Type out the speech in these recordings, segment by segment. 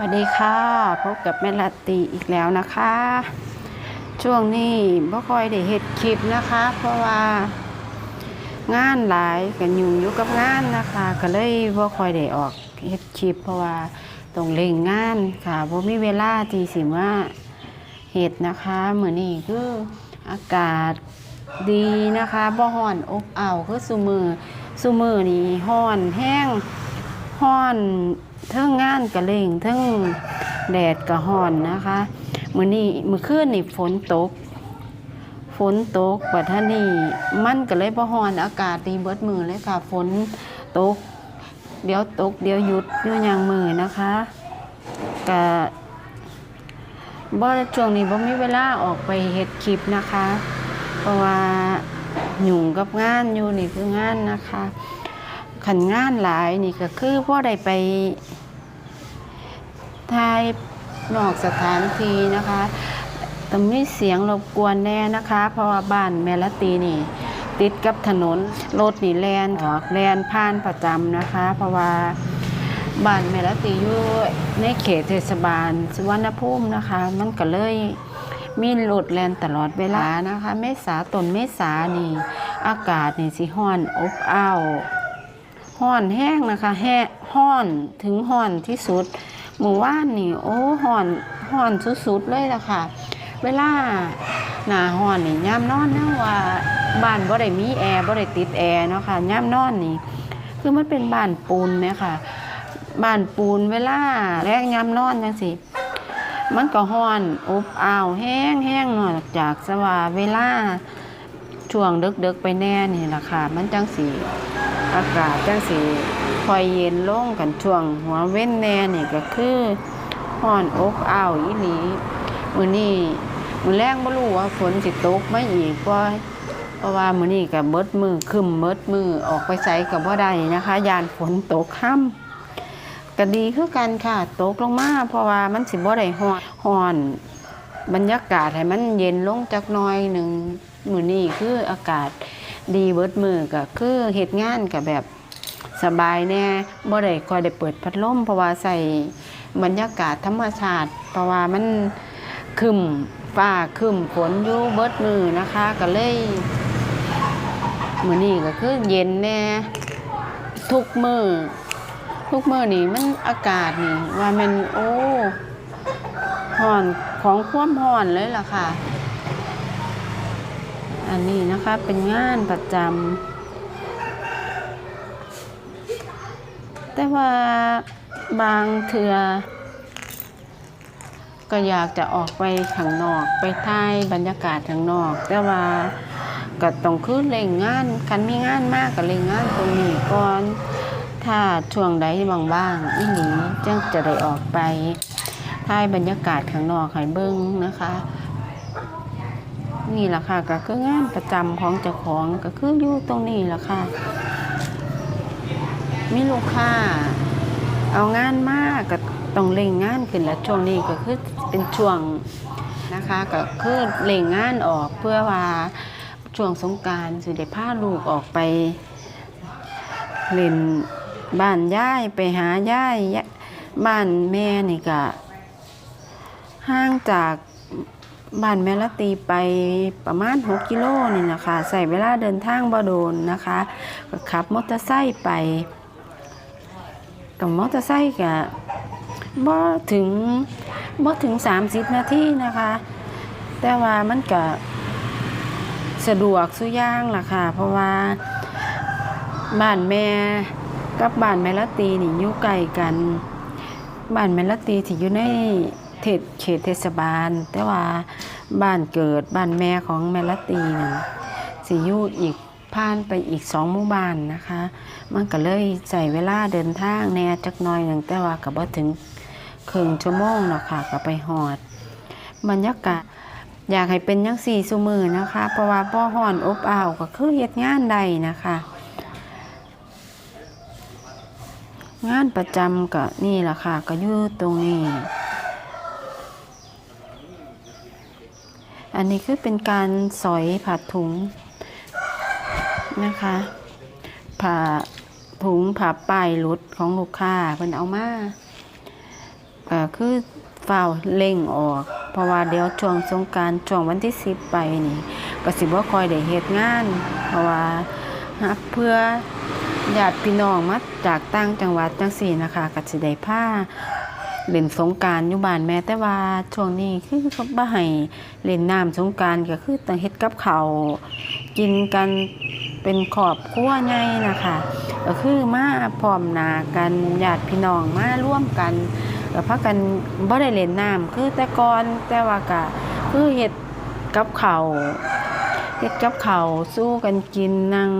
วัสดีค่ะพบกับแม่ลาตีอีกแล้วนะคะ ช่วงนี้บ่ค่อยได้เฮ็ดคลิปนะคะ เพราะว่างานหลายกันยุ่งอยู่กับงานนะคะ ก็เลยบ่ค่อยได้ออกเฮ็ดคลิป เพราะว่าต้องเร่งงานค่ะบ่มีเวลาที่สิมาเฮ็ดนะคะเหมือนี้คืออากาศดีนะคะบ่ร้อนอบอ้าวคือซุมือซุมือนี่ร้อนแห้งฮ้อน เทิงงานกะเล่งเทิงแดดกะฮ้อนนะคะมือนี้มื้อคืนนี่ฝนตก ฝนตกบัท่านี่มันก็เลยบ่ฮ้อนอากาศดีเบิดมือเลยค่ะ ฝนตก เดี๋ยวตก เดี๋ยวหยุดยู่อย่างมือนะคะกะบ่ช่วงนี้บ่มีเวลาออกไปเฮ็ดคลิปนะคะ เพราะว่าหยุ่งกับงานอยู่นี่คืองานนะคะขันงานหลายนี่ก็คือพ่อได้ไป ถ่ายนอกสถานที่นะคะต้องมีเสียงรบกวนแน่นะคะ เพราะว่าบ้านแมละตีนี่ ติดกับถนนรถนี่แลนออกแลนผ่านประจำนะคะ เพราะว่าบ้านแมละตีอยู่ในเขตเทศบาลสุวรรณภูมินะคะ มันก็เลยมีรถแลนตลอดเวลานะคะ เมษาต้นเมษานี่ อากาศนี่สิฮ้อนอบอ้าวห้อนแห้งนะคะ แห้ห้อนถึงห้อนที่สุด หมู่ว่านนี่โอ้ห้อนห้อนสุดๆเลยล่ะค่ะ เวลาหนาห้อนนี่ย่ามนอนนะว่าบ้านบ่ได้มีแอร์บ่ได้ติดแอร์เนาะค่ะย่ามนอนนี่ คือมันเป็นบ้านปูนไหมค่ะบ้านปูนเวลาแรกย่ามนอนจังสิมันก็ห้อนอบอ้าวแห้งแห้งเนาะจากสว่าเวลาช่วงดึกๆไปแน่นี่ล่ะค่ะ มันจังสีอากาศจังสี คอยเย็นลงกันช่วงหัวเว้นแน่นี่ก็คือห้อนอกอ้าวอีหลีมือนี้มื้อแรงบ่รู้ว่าฝนสิตกไมาอีกบ่เพราะว่ามือนี้ก็เบิดมือคึมเบิดมือออกไปไสก็บ่ได้นะคะ ยานฝนตกค่ำก็ดีคือกันค่ะตกลงมาเพราะว่ามันสิบ่ได้ฮ้อนฮ้อนบรรยากาศให้มันเย็นลงจักน่อยหนึ่งมือนี้คืออากาศดีเบิดมือก็คือเฮ็ดงานกับแบบ สบายแน่บ่ได้คอยได้เปิดพัดลมเพราะว่าใส่บรรยากาศธรรมชาติ เพราะว่ามันคึมฟ้าคึมฝนอยู่เบิดมือนะคะ ก็เลยมือนี้ก็คือเย็นแน่ทุกมือทุกมือนี่มันอากาศนี่ว่ามันโอ้ร้อนของความร้อนเลยล่ะค่ะ อันนี้นะคะเป็นงานประจำ แต่ว่าบางเทือก็อยากจะออกไปข้างนอกไปถ่ายบรรยากาศข้างนอก แต่ว่าก็ต้องคือเล่งงานคันมีงานมากก็เล่งงานตรงนี้ก่อน ถ้าช่วงใดบ้างๆอีหลีจึงจะได้ออกไปถ่ายบรรยากาศข้างนอกให้เบิ้งนะคะ นี่แหละค่ะก็คืองานประจำของเจ้าของก็คืออยู่ตรงนี้แหละค่ะ มีลูกค้า เอางานมากก็ต้องเร่งงานขึ้นแล้วช่วงนี้ก็คือเป็นช่วงนะคะก็คือเร่งงานออกเพื่อว่าช่วงสงการสิได้พาลูกออกไปเล่นบ้านย่ายไปหาย่ายบ้านแม่นี่ก็ห่างจากบ้านแม่ละตีไปประมาณ 6 กิโลนี่นะคะ ใส่เวลาเดินทางบ่โดนนะคะก็ขับมอเตอร์ไซค์ไป กับมอเตอร์ไซค์ก็บ่ถึงบ่ถึง 30 นาทีนะคะ แต่ว่ามันก็สะดวกสุย่างล่ะค่ะ เพราะว่าบ้านแม่กับบ้านแม่ละตีนี่อยู่ใกล้กันบ้านแม่ละตีที่อยู่ในเทศเขตเทศบาล แต่ว่าบ้านเกิดบ้านแม่ของแม่ละตีนั่นสิอยู่อีก ผ่านไปอีกสองหมู่บ้านนะคะ มันก็เลยใส่เวลาเดินทางแน่จักน่อยหนึ่งแต่ว่าก็บ่ถึงครึ่งชั่วโมงหรอกค่ะก็ไปหอด บรรยากาศอยากให้เป็นยังสี่สุมือนะคะ เพราะว่าพ่อห่อนอบอ้าวก็คือเฮ็ดงานใดนะคะ งานประจำก็นี่แหละค่ะ ก็อยู่ตรงนี้ อันนี้คือเป็นการสอยผัดถุง นะคะผ่าถุงผ่าป้ายรถของลูกค้าเพิ่นเอามาก็คือเฝ้าเร่งออก เพราะว่าเดี๋ยวช่วงสงการช่วงวันที่สิบไปนี่ก็สิบ่คอยได้เฮ็ดงาน เพราะว่าเพื่อญาติพี่น้องมาจากต่างจังหวัดจังซี่นะคะก็สิได้พาเล่นสงการอยู่บ้านแม่แต่ว่าช่วงนี้คือเขาบ่ให้เล่นน้ำสงการก็คือต้องเฮ็ดกับข้าวกินกัน เป็นครอบครัวใหญ่นะคะก็คือมาพร้อมหนากันญาติพี่น้องมาร่วมกันก็พักกันบ่ได้เล่นน้ำคือแต่ก่อนแต่ว่าก็คือเฮ็ดกับเขาเฮ็ดกับเขาสู้กันกินนั่ง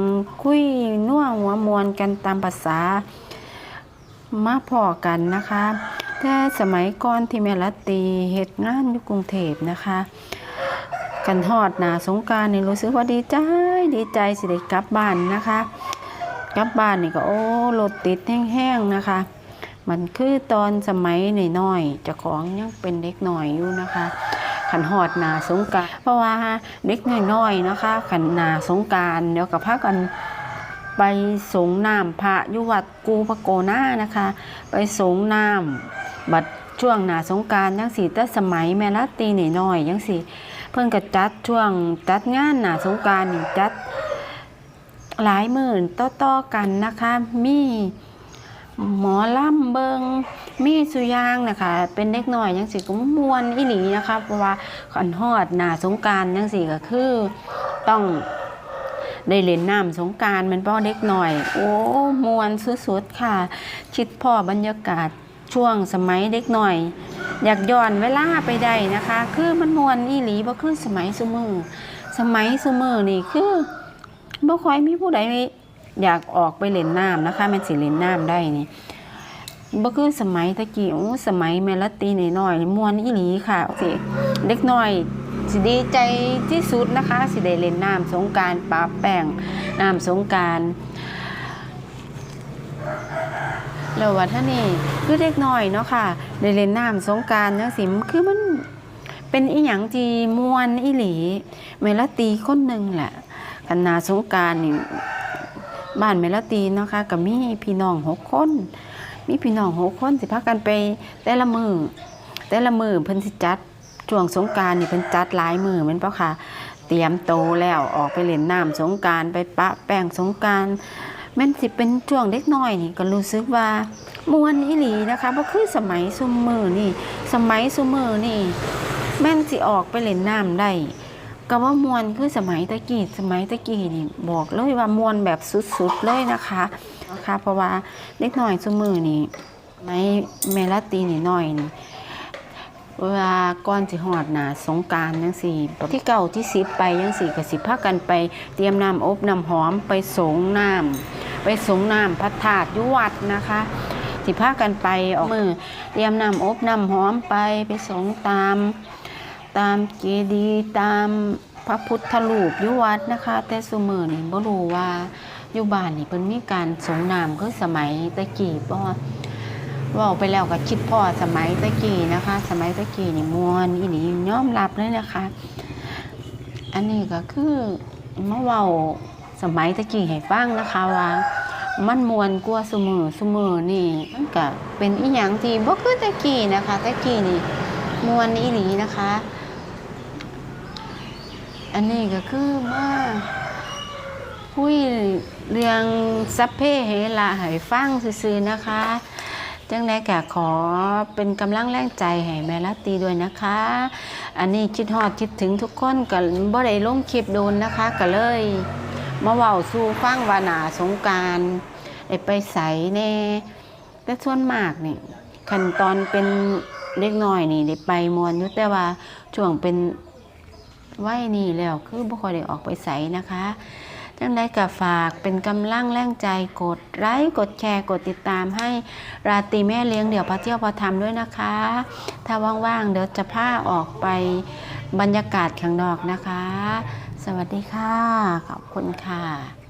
คุยนัวหัวมวนกันตามภาษามาพอกันนะคะ แต่สมัยก่อนที่แม่ละตีเฮ็ดงานอยู่กรุงเทพนะคะ กันฮอดนาสงการนี่รู้สึกว่าดีใจดีใจสิได้กลับบ้านนะคะกลับบ้านนี่ก็โอ้รถติดแห้งๆนะคะ มันคือตอนสมัยน้อยๆเจ้าของยังเป็นเด็กหน่อยอยู่นะคะขันหอดนาสงการเพราะว่าเด็กน้อยๆนะคะขันนาสงการเดี๋ยวกับพากันไปสงน้ำพระยุวัดกูพระโกนานะคะ ไปสงน้ำบัดช่วงหนาสงการยังสีแต่สมัยแม่ละตีน้อยๆยังสี เพิ่นก็จัดช่วงจัดงานหนาสงการนี่จัดหลายหมื่นต่อๆกันนะคะ มีหมอล่ำเบิงมีสุยางนะคะ เป็นเด็กหน้อยยังสิก็มวนอีหลีนะคะเพราะว่าขันฮอดหนาสงการยังสิก็คือต้องได้เล่นน้ำสงการมันป้อเด็กหน่อย โอ้มวนสุดๆค่ะ คิดพ่อบรรยากาศช่วงสมัยเด็กหน่อย อยากย้อนเวลาไปได้นะคะ คือมันมวนอีหลีบ่คือสมัยซุมือสมัยซุมือนี่คือบ่ค่อยมีผู้ใดอยากออกไปเล่นน้ำนะคะม่นสิเล่นน้ำได้นี่บ่คือสมัยตะกี้โอ้สมัยแมลตีน้อยๆมวนอีหลีค่ะสิเด็กน้อยสิดีใจที่สุดนะคะ สิได้เล่นน้ำสงการปาแป้งน้ำสงการ แล้วว่าท่านี่คือเด็กน้อยเนาะค่ะได้เล่นน้ำสงการจังซี่คือมันเป็นอีหยังที่มวนอีหลีแม่ลตีคนหนึ่งแหละกันนาสงการนี่บ้านเมลตีเนาะคะกับมีพี่น้องหกคน มีพี่น้องหกคนสิพากันไปแต่ละมือแต่ละมือเพิ่นสิจัดช่วงสงการนี่เพิ่นจัดหลายมือแม่นเปล่าค่ะเตรียมโตแล้วออกไปเล่นน้ำสงการไปปะแป้งสงการ แม่นสิเป็นช่วงเด็กน้อยนี่ก็รู้สึกว่ามวนอีหลีนะคะเพราะคือสมัยซุมมือนี่ สมัยซุมมือนี่ แม่นสิออกไปเล่นน้ำได้ก็ว่ามวนคือสมัยตะกี้สมัยตะกี้นี่บอกเลยว่ามวนแบบสุดๆเลยนะคะนะคะเพราะว่าเล็กน้อยสมมือนี่ในเมลาตีนี่น้อยนี่เวลาก่อนสิหอดหนาสงการยังสี่ ที่เก่าที่สิบไปยังสี่กับสิบพากันไป เตรียมน้ำอบน้ำหอมไปสงน้ำ ไปสงน้ำพระธาตุอยุวัดนะคะ สิพากันไปออกมือเตรียมน้ำอบน้ำหอมไปไปสงตาม ตามเจดีย์ตามพระพุทธรูปอยุวัดนะคะ แต่สุมือนี่บ่รู้ว่าอยู่บ้านนี่เพิ่นมีการสงน้ำคือสมัยตะกี้บ่เว่าไปแล้วก็คิดพ่อสมัยตะกี้นะคะ สมัยตะกี้นี่มวนอีนี่ยอมรับเลยนะคะ อันนี้ก็คือมาเว้าสมัยตะกี้ให้ฟังนะคะว่า มันมวนกว่าสมือสมือนี่มันก็เป็นอีหยังที่บ่คือตะกี้นะคะตะกี้นี่มวนอีหลีนะคะ อันนี้ก็คือมาคุยเรื่องซัพเพเหระให้ฟังซื่อๆนะคะจังไดก็ขอเป็นกำลังแรงใจให้แม่ลาตีด้วยนะคะ อันนี้คิดฮอดคิดถึงทุกคนก็บ่ได้ลงคลิปโดนนะคะก็เลย มาเว้าสู่ฟังวานาสงการได้ไปใสแน่แต่ส่วนมากนี่ขั้นตอนเป็นเล็กน้อยนี่ได้ไปมวนอยู่แต่ว่าช่วงเป็นวัยนี่แล้วคือบ่ค่อยได้ออกไปใสนะคะจังไดก็ฝากเป็นกำลังแรงใจกดไลค์กดแชร์กดติดตามให้ราตรีแม่เลี้ยงเดี่ยวพระเที่ยวพระธรรมด้วยนะคะ ถ้าว่างๆเดี๋ยวจะพาออกไปบรรยากาศข้างนอกนะคะ สวัสดีค่ะ ขอบคุณค่ะ